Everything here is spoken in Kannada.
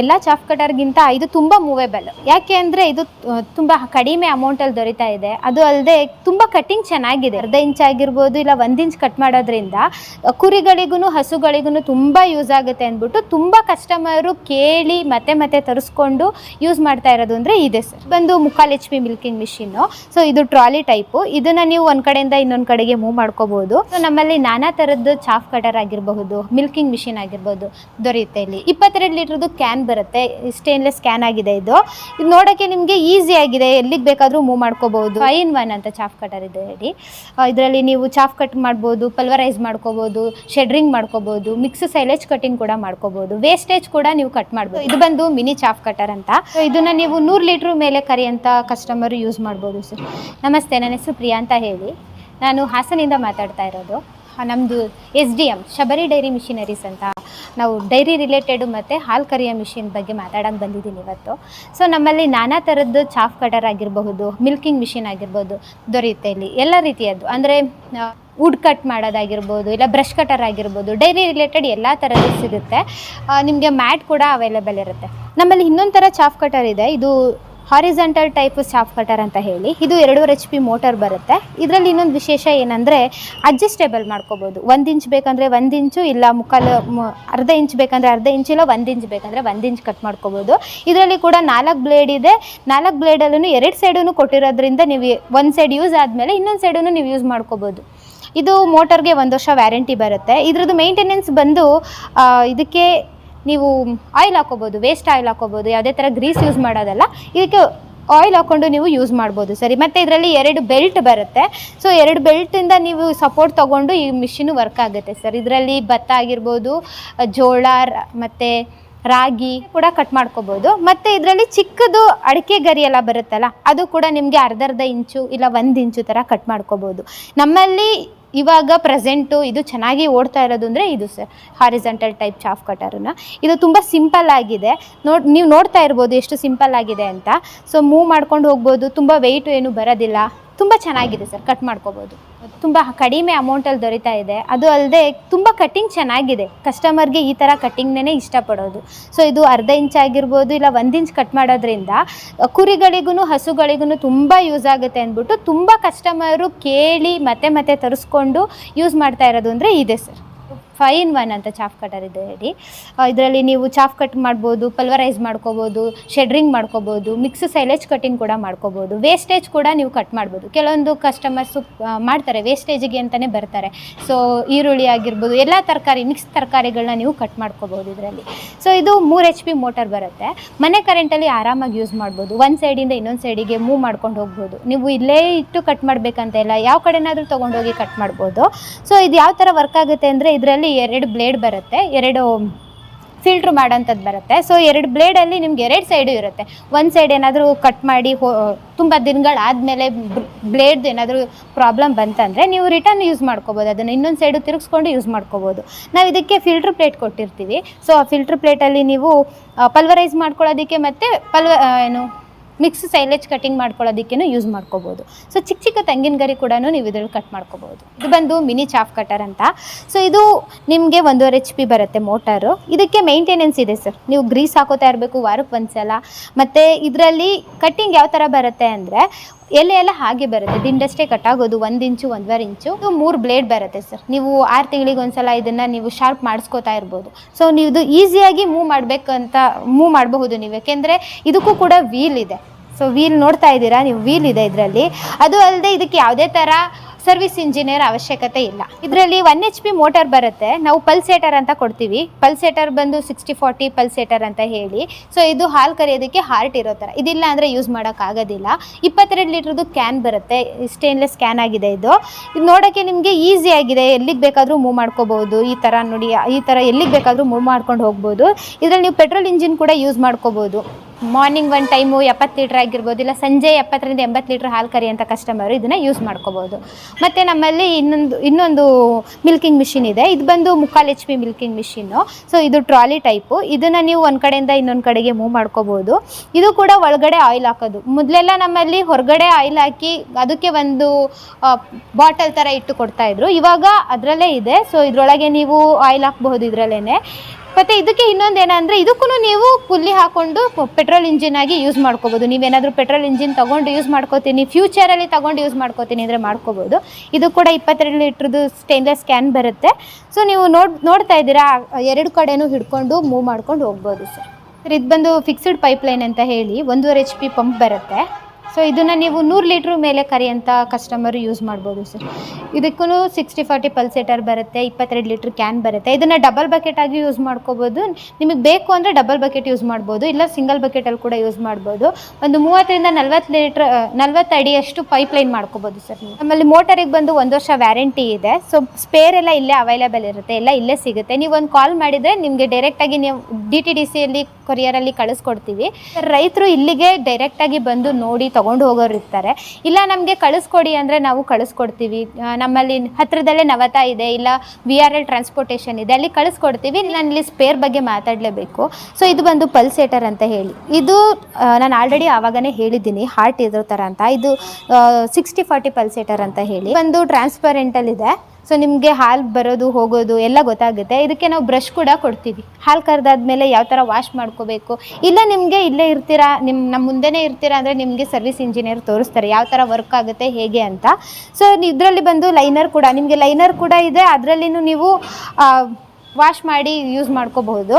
ಎಲ್ಲ ಚಾಫ್ ಕಟರ್ಗಿಂತ ಇದು ತುಂಬ ಮೂವೇಬಲ್ ಯಾಕೆ ಅಂದರೆ ಇದು ತುಂಬ ಕಡಿಮೆ ಅಮೌಂಟಲ್ಲಿ ದೊರೀತಾ ಇದೆ. ಅದು ಅಲ್ಲದೆ ತುಂಬ ಕಟ್ಟಿಂಗ್ ಚೆನ್ನಾಗಿದೆ. ಅರ್ಧ ಇಂಚ್ ಆಗಿರ್ಬೋದು ಇಲ್ಲ ಒಂದು ಇಂಚ್ ಕಟ್ ಮಾಡೋದ್ರಿಂದ ಕುರಿಗಳಿಗೂ ಹಸುಗಳಿಗೂ ತುಂಬ ಯೂಸ್ ಆಗುತ್ತೆ ಅಂದ್ಬಿಟ್ಟು ತುಂಬ ಕಸ್ಟಮರು ಕೇಳಿ ಮತ್ತೆ ಮತ್ತೆ ತರಿಸ್ಕೊಂಡು ಯೂಸ್ ಮಾಡ್ತಾ ಇರೋದು ಅಂದರೆ ಇದೆ ಸರ್. ಬಂದು ಮುಕ್ಕಾಲು H P milking machine so ಇದು ಟ್ರಾಲಿ ಟೈಪು ಇದನ್ನು ನೀವು ಒಂದು ಕಡೆಯಿಂದ ಇನ್ನೊಂದು ಕಡೆಗೆ ಮೂವ್ ಮಾಡ್ಕೋಬೋದು. ಸೊ ನಮ್ಮಲ್ಲಿ ನಾನಾ ಥರದ್ದು ಚಾಫ್ ಕಟರ್ ಆಗಿರಬಹುದು ಮಿಲ್ಕಿಂಗ್ ಮಿಷಿನ್ ಆಗಿರ್ಬೋದು ದೊರೆಯುತ್ತೆ ಇಲ್ಲಿ ಇಪ್ಪತ್ತೆರಡು ಲೀಟ್ರದ್ದು ಕ್ಯಾನ್ ಬರುತ್ತೆ. ಸ್ಟೇನ್ಲೆಸ್ ಸ್ಕ್ಯಾನ್ ಆಗಿದೆ ಇದು. ಇದು ನೋಡೋಕ್ಕೆ ನಿಮಗೆ ಈಸಿ ಆಗಿದೆ. ಎಲ್ಲಿಗೆ ಬೇಕಾದರೂ ಮೂವ್ ಮಾಡ್ಕೋಬಹುದು ಫೈ ಇನ್ ಒನ್ ಅಂತ ಚಾಫ್ ಕಟರ್ ಇದೆ ಹೇಳಿ. ಇದರಲ್ಲಿ ನೀವು ಚಾಫ್ ಕಟ್ ಮಾಡ್ಬೋದು, ಪಲ್ವರೈಸ್ ಮಾಡ್ಕೋಬೋದು, ಶೆಡ್ರಿಂಗ್ ಮಾಡ್ಕೋಬೋದು, ಮಿಕ್ಸ್ ಸೈಲೇಜ್ ಕಟಿಂಗ್ ಕೂಡ ಮಾಡ್ಕೋಬೋದು. ವೇಸ್ಟೇಜ್ ಕೂಡ ನೀವು ಕಟ್ ಮಾಡ್ಬೋದು. ಇದು ಬಂದು ಮಿನಿ ಚಾಫ್ ಕಟರ್ ಅಂತ. ಇದನ್ನು ನೀವು ನೂರು ಲೀಟ್ರ್ ಮೇಲೆ ಕರಿಯಂತ ಕಸ್ಟಮರ್ ಯೂಸ್ ಮಾಡ್ಬೋದು ಸರ್. ನಮಸ್ತೆ, ನನ್ನ ಹೆಸರು ಪ್ರಿಯಾ ಅಂತ ಹೇಳಿ. ನಾನು ಹಾಸನಿಂದ ಮಾತಾಡ್ತಾ ಇರೋದು. ನಮ್ಮದು S D M Shabari dairy machineries ಅಂತ. ನಾವು ಡೈರಿ ರಿಲೇಟೆಡು ಮತ್ತು ಹಾಲು ಕರಿಯೋ ಮಿಷಿನ್ ಬಗ್ಗೆ ಮಾತಾಡೋಕೆ ಬಂದಿದ್ದೀನಿ ಇವತ್ತು. ಸೊ ನಮ್ಮಲ್ಲಿ ನಾನಾ ಥರದ್ದು ಚಾಫ್ ಕಟರ್ ಆಗಿರಬಹುದು ಮಿಲ್ಕಿಂಗ್ ಮಿಷಿನ್ ಆಗಿರ್ಬೋದು ದೊರೆಯುತ್ತೆ ಇಲ್ಲಿ. ಎಲ್ಲ ರೀತಿಯದ್ದು. ಅಂದರೆ ವುಡ್ ಕಟ್ ಮಾಡೋದಾಗಿರ್ಬೋದು, ಇಲ್ಲ ಬ್ರಷ್ ಕಟರ್ ಆಗಿರ್ಬೋದು ಡೈರಿ ರಿಲೇಟೆಡ್ ಎಲ್ಲ ಥರದ್ದು ಸಿಗುತ್ತೆ. ನಿಮಗೆ ಮ್ಯಾಟ್ ಕೂಡ ಅವೈಲೇಬಲ್ ಇರುತ್ತೆ. ನಮ್ಮಲ್ಲಿ ಇನ್ನೊಂದು ಥರ ಚಾಫ್ ಕಟರ್ ಇದೆ. ಇದು ಹಾರಿಜಾಂಟಲ್ ಟೈಪ್ ಸ್ಟಾಫ್ ಕಟರ್ ಅಂತ ಹೇಳಿ ಇದು ಎರಡೂವರೆ ಎಚ್ ಪಿ ಮೋಟರ್ ಬರುತ್ತೆ. ಇದರಲ್ಲಿ ಇನ್ನೊಂದು ವಿಶೇಷ ಏನಂದರೆ ಅಡ್ಜಸ್ಟೇಬಲ್ ಮಾಡ್ಕೋಬೋದು. ಒಂದು ಇಂಚ್ ಬೇಕಂದರೆ ಒಂದು ಇಂಚು ಇಲ್ಲ ಮುಕ್ಕಾಲು ಅರ್ಧ ಇಂಚ್ ಬೇಕಂದರೆ ಅರ್ಧ ಇಂಚ್ ಇಲ್ಲ ಒಂದು ಇಂಚ್ ಬೇಕಂದರೆ ಒಂದು ಇಂಚ್ ಕಟ್ ಮಾಡ್ಕೋಬೋದು. ಇದರಲ್ಲಿ ಕೂಡ ನಾಲ್ಕು ಬ್ಲೇಡ್ ಇದೆ. ನಾಲ್ಕು ಬ್ಲೇಡಲ್ಲೂ ಎರಡು ಸೈಡೂ ಕೊಟ್ಟಿರೋದ್ರಿಂದ ನೀವು ಒಂದು ಸೈಡ್ ಯೂಸ್ ಆದಮೇಲೆ ಇನ್ನೊಂದು ಸೈಡೂ ನೀವು ಯೂಸ್ ಮಾಡ್ಕೋಬೋದು. ಇದು ಮೋಟರ್ಗೆ ಒಂದು ವರ್ಷ ವ್ಯಾರಂಟಿ ಬರುತ್ತೆ. ಇದ್ರದ್ದು ಮೇಂಟೆನೆನ್ಸ್ ಬಂದು ಇದಕ್ಕೆ ನೀವು ಆಯಿಲ್ ಹಾಕೋಬೋದು ವೇಸ್ಟ್ ಆಯಿಲ್ ಹಾಕೋಬೋದು, ಯಾವುದೇ ಥರ ಗ್ರೀಸ್ ಯೂಸ್ ಮಾಡೋದಲ್ಲ, ಇದಕ್ಕೆ ಆಯಿಲ್ ಹಾಕ್ಕೊಂಡು ನೀವು ಯೂಸ್ ಮಾಡ್ಬೋದು ಸರಿ. ಮತ್ತು ಇದರಲ್ಲಿ ಎರಡು ಬೆಲ್ಟ್ ಬರುತ್ತೆ. ಸೊ ಎರಡು ಬೆಲ್ಟಿಂದ ನೀವು ಸಪೋರ್ಟ್ ತೊಗೊಂಡು ಈ ಮಿಷಿನು ವರ್ಕ್ ಆಗುತ್ತೆ ಸರ್. ಇದರಲ್ಲಿ ಭತ್ತ ಆಗಿರ್ಬೋದು ಜೋಳ ಮತ್ತು ರಾಗಿ ಕೂಡ ಕಟ್ ಮಾಡ್ಕೋಬೋದು. ಮತ್ತು ಇದರಲ್ಲಿ ಚಿಕ್ಕದು ಅಡಿಕೆ ಗರಿ ಎಲ್ಲ ಬರುತ್ತಲ್ಲ, ಅದು ಕೂಡ ನಿಮಗೆ ಅರ್ಧ ಅರ್ಧ ಇಂಚು ಇಲ್ಲ ಒಂದು ಇಂಚು ಥರ ಕಟ್ ಮಾಡ್ಕೋಬೋದು. ನಮ್ಮಲ್ಲಿ ಇವಾಗ ಪ್ರೆಸೆಂಟು ಇದು ಚೆನ್ನಾಗಿ ಓಡ್ತಾ ಇರೋದು ಅಂದರೆ ಇದು ಸರ್ ಹಾರಿಸೆಂಟಲ್ ಟೈಪ್ ಚಾಫ್ ಕಟರನ್ನ ಇದು ತುಂಬ ಸಿಂಪಲ್ ಆಗಿದೆ. ನೋಡ್, ನೀವು ನೋಡ್ತಾ ಇರ್ಬೋದು ಎಷ್ಟು ಸಿಂಪಲ್ ಆಗಿದೆ ಅಂತ. ಸೊ ಮೂವ್ ಮಾಡ್ಕೊಂಡು ಹೋಗ್ಬೋದು, ತುಂಬ ವೆಯ್ಟು ಏನು ಬರೋದಿಲ್ಲ. ತುಂಬ ಚೆನ್ನಾಗಿದೆ ಸರ್ ಕಟ್ ಮಾಡ್ಕೋಬೋದು. ತುಂಬ ಕಡಿಮೆ ಅಮೌಂಟಲ್ಲಿ ದೊರೀತಾ ಇದೆ. ಅದು ಅಲ್ಲದೆ ತುಂಬ ಕಟ್ಟಿಂಗ್ ಚೆನ್ನಾಗಿದೆ. ಕಸ್ಟಮರ್ಗೆ ಈ ಥರ ಕಟ್ಟಿಂಗ್ನೇ ಇಷ್ಟಪಡೋದು. ಸೊ ಇದು ಅರ್ಧ ಇಂಚ್ ಆಗಿರ್ಬೋದು ಇಲ್ಲ ಒಂದು ಇಂಚ್ ಕಟ್ ಮಾಡೋದ್ರಿಂದ ಕುರಿಗಳಿಗೂ ಹಸುಗಳಿಗೂ ತುಂಬ ಯೂಸ್ ಆಗುತ್ತೆ ಅಂದ್ಬಿಟ್ಟು ತುಂಬ ಕಸ್ಟಮರು ಕೇಳಿ ಮತ್ತೆ ಮತ್ತೆ ತರಿಸ್ಕೊಂಡು ಯೂಸ್ ಮಾಡ್ತಾ ಇರೋದು ಅಂದರೆ ಇದೆ ಸರ್ ಫೈವ್ ಇನ್ ಒನ್ ಅಂತ ಚಾಫ್ ಕಟರ್ ಇದೆ, ಹೇಳಿ. ಇದರಲ್ಲಿ ನೀವು ಚಾಫ್ ಕಟ್ ಮಾಡ್ಬೋದು ಪಲ್ವರೈಸ್ ಮಾಡ್ಕೋಬೋದು ಶೆಡ್ರಿಂಗ್ ಮಾಡ್ಕೋಬೋದು ಮಿಕ್ಸ್ ಸೈಲೇಜ್ ಕಟಿಂಗ್ ಕೂಡ ಮಾಡ್ಕೋಬೋದು. ವೇಸ್ಟೇಜ್ ಕೂಡ ನೀವು ಕಟ್ ಮಾಡ್ಬೋದು. ಕೆಲವೊಂದು ಕಸ್ಟಮರ್ಸು ಮಾಡ್ತಾರೆ ವೇಸ್ಟೇಜಿಗೆ ಅಂತಲೇ ಬರ್ತಾರೆ. ಸೊ ಈರುಳ್ಳಿ ಆಗಿರ್ಬೋದು, ಎಲ್ಲ ತರಕಾರಿ ಮಿಕ್ಸ್ ತರಕಾರಿಗಳನ್ನ ನೀವು ಕಟ್ ಮಾಡ್ಕೋಬೋದು ಇದರಲ್ಲಿ. ಸೊ ಇದು ಮೂರು ಎಚ್ ಪಿ ಮೋಟರ್ ಬರುತ್ತೆ. ಮನೆ ಕರೆಂಟಲ್ಲಿ ಆರಾಮಾಗಿ ಯೂಸ್ ಮಾಡ್ಬೋದು. ಒಂದು ಸೈಡಿಂದ ಇನ್ನೊಂದು ಸೈಡಿಗೆ ಮೂವ್ ಮಾಡ್ಕೊಂಡು ಹೋಗ್ಬೋದು. ನೀವು ಇಲ್ಲೇ ಇಟ್ಟು ಕಟ್ ಮಾಡಬೇಕಂತ ಇಲ್ಲ, ಯಾವ ಕಡೆನಾದರೂ ತೊಗೊಂಡೋಗಿ ಕಟ್ ಮಾಡ್ಬೋದು. ಸೊ ಇದು ಯಾವ ಥರ ವರ್ಕ್ ಆಗುತ್ತೆ ಅಂದರೆ, ಇದರಲ್ಲಿ ಎರಡು ಬ್ಲೇಡ್ ಬರುತ್ತೆ, ಎರಡು ಫಿಲ್ಟ್ರ್ ಮಾಡೋಂಥದ್ದು ಬರುತ್ತೆ. ಸೊ ಎರಡು ಬ್ಲೇಡಲ್ಲಿ ನಿಮ್ಗೆ ಎರಡು ಸೈಡು ಇರುತ್ತೆ. ಒಂದು ಸೈಡ್ ಏನಾದರೂ ಕಟ್ ಮಾಡಿ ಹೋ, ತುಂಬ ದಿನಗಳಾದಮೇಲೆ ಬ್ಲೇಡ್ ಏನಾದರೂ ಪ್ರಾಬ್ಲಮ್ ಬಂತಂದರೆ ನೀವು ರಿಟರ್ನ್ ಯೂಸ್ ಮಾಡ್ಕೋಬೋದು. ಅದನ್ನು ಇನ್ನೊಂದು ಸೈಡು ತಿರುಗಿಸ್ಕೊಂಡು ಯೂಸ್ ಮಾಡ್ಕೋಬೋದು. ನಾವು ಇದಕ್ಕೆ ಫಿಲ್ಟ್ರ್ ಪ್ಲೇಟ್ ಕೊಟ್ಟಿರ್ತೀವಿ. ಸೊ ಆ ಫಿಲ್ಟ್ರ್ ಪ್ಲೇಟಲ್ಲಿ ನೀವು ಪಲ್ವರೈಸ್ ಮಾಡ್ಕೊಳ್ಳೋದಕ್ಕೆ ಮತ್ತು ಪಲ್ವ ಏನು ಮಿಕ್ಸ್ ಸೈಲೇಜ್ ಕಟಿಂಗ್ ಮಾಡ್ಕೊಳ್ಳೋದಕ್ಕೇನು ಯೂಸ್ ಮಾಡ್ಕೋಬೋದು. ಸೊ ಚಿಕ್ಕ ಚಿಕ್ಕ ತೆಂಗಿನ ಗರಿ ಕೂಡ ನೀವು ಇದರಲ್ಲಿ ಕಟ್ ಮಾಡ್ಕೋಬೋದು. ಇದು ಬಂದು ಮಿನಿ ಚಾಫ್ ಕಟರ್ ಅಂತ. ಸೊ ಇದು ನಿಮಗೆ ಒಂದೂವರೆ ಎಚ್ ಪಿ ಬರುತ್ತೆ ಮೋಟಾರು. ಇದಕ್ಕೆ ಮೇಂಟೆನೆನ್ಸ್ ಇದೆ ಸರ್. ನೀವು ಗ್ರೀಸ್ ಹಾಕೋತಾ ಇರಬೇಕು ವಾರಕ್ಕೆ ಒಂದ್ಸಲ ಮತ್ತು ಇದರಲ್ಲಿ ಕಟ್ಟಿಂಗ್ ಯಾವ ಥರ ಬರುತ್ತೆ ಅಂದರೆ ಎಲೆ ಎಲ್ಲ ಹಾಗೆ ಬರುತ್ತೆ. ದಿಂಡಷ್ಟೇ ಕಟ್ಟಾಗೋದು ಒಂದು ಇಂಚು, ಒಂದೂವರೆ ಇಂಚು. ಮೂರ್ ಮೂರು ಬ್ಲೇಡ್ ಬರುತ್ತೆ ಸರ್ ನೀವು ಆರು ತಿಂಗಳಿಗೆ ಒಂದ್ಸಲ ಇದನ್ನು ನೀವು ಶಾರ್ಪ್ ಮಾಡಿಸ್ಕೋತಾ ಇರ್ಬೋದು. ಸೊ ನೀವು ಇದು ಈಸಿಯಾಗಿ ಮೂವ್ ಮಾಡಬೇಕಂತ ಮೂವ್ ಮಾಡಬಹುದು ನೀವು. ಯಾಕೆಂದರೆ ಇದಕ್ಕೂ ಕೂಡ ವೀಲ್ ಇದೆ. ಸೊ ವೀಲ್ ನೋಡ್ತಾ ಇದ್ದೀರಾ? ನೀವು ವೀಲ್ ಇದೆ ಇದರಲ್ಲಿ. ಅದು ಅಲ್ಲದೆ ಇದಕ್ಕೆ ಯಾವುದೇ ಥರ ಸರ್ವಿಸ್ ಇಂಜಿನಿಯರ್ ಅವಶ್ಯಕತೆ ಇಲ್ಲ. ಇದರಲ್ಲಿ ಒನ್ ಎಚ್ ಪಿ ಮೋಟರ್ ಬರುತ್ತೆ. ನಾವು ಪಲ್ಸೇಟರ್ ಅಂತ ಕೊಡ್ತೀವಿ. ಪಲ್ಸೇಟರ್ ಬಂದು ಸಿಕ್ಸ್ಟಿ ಫಾರ್ಟಿ ಪಲ್ಸೇಟರ್ ಅಂತ ಹೇಳಿ. ಸೊ ಇದು ಹಾಲು ಕರೆಯೋದಕ್ಕೆ ಹಾರ್ಟ್ ಇರೋ ಥರ ಇದಿಲ್ಲ ಅಂದರೆ ಯೂಸ್ ಮಾಡೋಕ್ಕಾಗೋದಿಲ್ಲ ಇಪ್ಪತ್ತೆರಡು ಲೀಟ್ರದ್ದು ಕ್ಯಾನ್ ಬರುತ್ತೆ. ಸ್ಟೇನ್ಲೆಸ್ ಕ್ಯಾನ್ ಆಗಿದೆ ಇದು. ಇದು ನೋಡೋಕ್ಕೆ ನಿಮಗೆ ಈಸಿ ಆಗಿದೆ. ಎಲ್ಲಿಗೆ ಬೇಕಾದರೂ ಮೂವ್ ಮಾಡ್ಕೋಬೋದು. ಈ ಥರ ನೋಡಿ, ಈ ಥರ ಎಲ್ಲಿಗೆ ಬೇಕಾದರೂ ಮೂವ್ ಮಾಡ್ಕೊಂಡು ಹೋಗ್ಬೋದು. ಇದರಲ್ಲಿ ನೀವು ಪೆಟ್ರೋಲ್ ಇಂಜಿನ್ ಕೂಡ ಯೂಸ್ ಮಾಡ್ಕೋಬೋದು. ಮಾರ್ನಿಂಗ್ ಒಂದು ಟೈಮು ಎಪ್ಪತ್ತು ಲೀಟ್ರ್ ಆಗಿರ್ಬೋದು, ಇಲ್ಲ ಸಂಜೆ ಎಪ್ಪತ್ತರಿಂದ ಎಂಬತ್ತು ಲೀಟ್ರ್ ಹಾಲು ಕರಿಯಂಥ ಕಸ್ಟಮರು ಇದನ್ನು ಯೂಸ್ ಮಾಡ್ಕೋಬೋದು. ಮತ್ತು ನಮ್ಮಲ್ಲಿ ಇನ್ನೊಂದು ಇನ್ನೊಂದು ಮಿಲ್ಕಿಂಗ್ ಮಿಷಿನ್ ಇದೆ. ಇದು ಬಂದು ಮುಕ್ಕಾಲು H P milking machine so ಇದು ಟ್ರಾಲಿ ಟೈಪು ಇದನ್ನು ನೀವು ಒಂದು ಕಡೆಯಿಂದ ಇನ್ನೊಂದು ಕಡೆಗೆ ಮೂವ್ ಮಾಡ್ಕೋಬೋದು. ಇದು ಕೂಡ ಒಳಗಡೆ ಆಯಿಲ್ ಹಾಕೋದು. ಮೊದಲೆಲ್ಲ ನಮ್ಮಲ್ಲಿ ಹೊರಗಡೆ ಆಯಿಲ್ ಹಾಕಿ ಅದಕ್ಕೆ ಒಂದು ಬಾಟಲ್ ಥರ ಇಟ್ಟು ಕೊಡ್ತಾಯಿದ್ರು ಇವಾಗ ಅದರಲ್ಲೇ ಇದೆ. ಸೊ ಇದರೊಳಗೆ ನೀವು ಆಯಿಲ್ ಹಾಕ್ಬಹುದು ಇದರಲ್ಲೇ ಮತ್ತು ಇದಕ್ಕೆ ಇನ್ನೊಂದು ಏನಂದರೆ ಇದಕ್ಕೂ ನೀವು ಕುಲ್ಲಿ ಹಾಕೊಂಡು ಪೆಟ್ರೋಲ್ ಇಂಜಿನ್ ಆಗಿ ಯೂಸ್ ಮಾಡ್ಕೋಬೋದು. ನೀವೇನಾದರೂ ಪೆಟ್ರೋಲ್ ಇಂಜಿನ್ ತೊಗೊಂಡು ಯೂಸ್ ಮಾಡ್ಕೋತೀನಿ ಫ್ಯೂಚರಲ್ಲಿ ತಗೊಂಡು ಯೂಸ್ ಮಾಡ್ಕೋತೀನಿ ಅಂದರೆ ಮಾಡ್ಕೋಬೋದು. ಇದು ಕೂಡ ಇಪ್ಪತ್ತೆರಡು ಲೀಟ್ರದ್ದು ಸ್ಟೇನ್ಲೆಸ್ ಕ್ಯಾನ್ ಬರುತ್ತೆ. ಸೊ ನೀವು ನೋಡ್, ನೋಡ್ತಾ ಇದ್ದೀರಾ, ಎರಡು ಕಡೆನು ಹಿಡ್ಕೊಂಡು ಮೂವ್ ಮಾಡ್ಕೊಂಡು ಹೋಗ್ಬೋದು ಸರ್. ಸರ್, ಇದು ಬಂದು ಫಿಕ್ಸ್ಡ್ ಪೈಪ್ಲೈನ್ ಅಂತ ಹೇಳಿ ಒಂದೂವರೆ ಎಚ್ ಪಿ ಪಂಪ್ ಬರುತ್ತೆ. ಸೊ ಇದನ್ನು ನೀವು ನೂರು ಲೀಟ್ರ್ ಮೇಲೆ ಕರೆಯಂಥ ಕಸ್ಟಮರು ಯೂಸ್ ಮಾಡ್ಬೋದು ಸರ್ ಇದಕ್ಕೂ ಸಿಕ್ಸ್ಟಿ ಫಾರ್ಟಿ ಪಲ್ಸೇಟರ್ ಬರುತ್ತೆ, ಇಪ್ಪತ್ತೆರಡು ಲೀಟ್ರ್ ಕ್ಯಾನ್ ಬರುತ್ತೆ. ಇದನ್ನು ಡಬಲ್ ಬಕೆಟ್ ಆಗಿ ಯೂಸ್ ಮಾಡ್ಕೋಬೋದು. ನಿಮಗೆ ಬೇಕು ಅಂದರೆ ಡಬಲ್ ಬಕೆಟ್ ಯೂಸ್ ಮಾಡ್ಬೋದು, ಇಲ್ಲ ಸಿಂಗಲ್ ಬಕೆಟಲ್ಲಿ ಕೂಡ ಯೂಸ್ ಮಾಡ್ಬೋದು. ಒಂದು ಮೂವತ್ತರಿಂದ ನಲ್ವತ್ತು ಲೀಟ್ರ್ ನಲ್ವತ್ತು ಅಡಿಯಷ್ಟು ಪೈಪ್ಲೈನ್ ಮಾಡ್ಕೋಬೋದು ಸರ್ ನಮ್ಮಲ್ಲಿ ಮೋಟರಿಗೆ ಬಂದು ಒಂದು ವರ್ಷ ವ್ಯಾರಂಟಿ ಇದೆ. ಸೊ ಸ್ಪೇರ್ ಎಲ್ಲ ಇಲ್ಲೇ ಅವೈಲೇಬಲ್ ಇರುತ್ತೆ, ಎಲ್ಲ ಇಲ್ಲೇ ಸಿಗುತ್ತೆ. ನೀವು ಒಂದು ಕಾಲ್ ಮಾಡಿದರೆ ನಿಮಗೆ ಡೈರೆಕ್ಟಾಗಿ ನೀವು ಡಿ ಟಿ ಡಿ ಸಿಯಲ್ಲಿ ಕೊರಿಯರಲ್ಲಿ ಕಳಿಸ್ಕೊಡ್ತೀವಿ. ರೈತರು ಇಲ್ಲಿಗೆ ಡೈರೆಕ್ಟಾಗಿ ಬಂದು ನೋಡಿ ತೊಗೊಂಡು ಹೋಗೋರು ಇರ್ತಾರೆ. ಇಲ್ಲ ನಮಗೆ ಕಳಿಸ್ಕೊಡಿ ಅಂದರೆ ನಾವು ಕಳಿಸ್ಕೊಡ್ತೀವಿ. ನಮ್ಮಲ್ಲಿ ಹತ್ತಿರದಲ್ಲೇ ನವತಾ ಇದೆ, ಇಲ್ಲ ವಿ ಆರ್ ಎಲ್ ಟ್ರಾನ್ಸ್ಪೋರ್ಟೇಷನ್ ಇದೆ, ಅಲ್ಲಿ ಕಳಿಸ್ಕೊಡ್ತೀವಿ. ನಾನು ಇಲ್ಲಿ ಸ್ಪೇರ್ ಬಗ್ಗೆ ಮಾತಾಡಲೇಬೇಕು. ಸೊ ಇದು ಬಂದು ಪಲ್ಸೇಟರ್ ಅಂತ ಹೇಳಿ. ಇದು ನಾನು ಆಲ್ರೆಡಿ ಆವಾಗನೇ ಹೇಳಿದ್ದೀನಿ. ಹಾರ್ಟ್ ಇರೋ ಥರ ಅಂತ. ಇದು ಸಿಕ್ಸ್ಟಿ ಫಾರ್ಟಿ ಪಲ್ಸೇಟರ್ ಅಂತ ಹೇಳಿ. ಒಂದು ಟ್ರಾನ್ಸ್ಪರೆಂಟಲ್ಲಿದೆ ಸೊ ನಿಮಗೆ ಹಾಲು ಬರೋದು, ಹೋಗೋದು ಎಲ್ಲ ಗೊತ್ತಾಗುತ್ತೆ. ಇದಕ್ಕೆ ನಾವು ಬ್ರಷ್ ಕೂಡ ಕೊಡ್ತೀವಿ. ಹಾಲು ಕರೆದಾದ್ಮೇಲೆ ಯಾವ ಥರ ವಾಶ್ ಮಾಡ್ಕೋಬೇಕು? ಇಲ್ಲ ನಿಮಗೆ ಇಲ್ಲೇ ಇರ್ತೀರಾ ನಿಮ್ಮ ನಮ್ಮ ಮುಂದೆನೇ ಇರ್ತೀರಾ ಅಂದರೆ ನಿಮಗೆ ಸರ್ವಿಸ್ ಇಂಜಿನಿಯರ್ ತೋರಿಸ್ತಾರೆ ಯಾವ ಥರ ವರ್ಕ್ ಆಗುತ್ತೆ, ಹೇಗೆ ಅಂತ. ಸೊ ಇದರಲ್ಲಿ ಬಂದು ಲೈನರ್ ಕೂಡ, ನಿಮಗೆ ಲೈನರ್ ಕೂಡ ಇದೆ. ಅದರಲ್ಲಿನೂ ನೀವು ವಾಶ್ ಮಾಡಿ ಯೂಸ್ ಮಾಡ್ಕೋಬಹುದು.